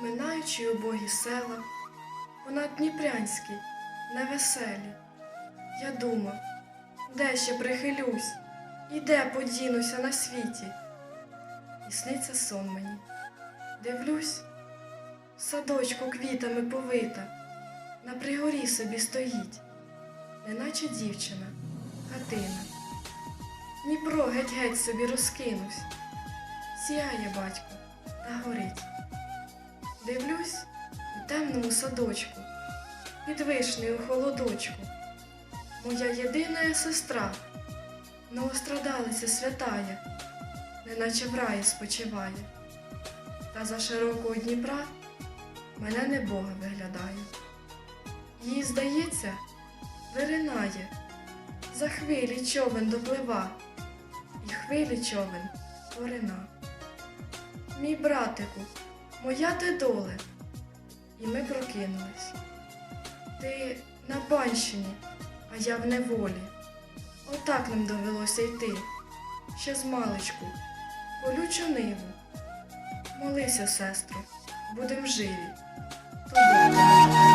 Минаючи убогі села, понад Дніпрянські, невеселі, я думав, де ще прихилюсь, і де подінуся на світі. І сниться сон мені. Дивлюсь, садочку квітами повита, на пригорі собі стоїть, неначе дівчина, хатина. Дніпро геть-геть собі розкинувсь, сіяє батько та горить. Дивлюсь у темному садочку, під вишнею холодочку. Моя єдина сестра, новострадалиця святая, неначе в раї спочиває. Та за широкого Дніпра мене не Бога виглядає. Їй, здається, виринає, за хвилі човен доплива, і хвилі човен порина. Мій братику, моя ти доле, і ми прокинулись. Ти на панщині, а я в неволі. Отак нам довелося йти, ще з маличку, колючу ниву. Молися, сестро, будем живі. То Бог допоможе.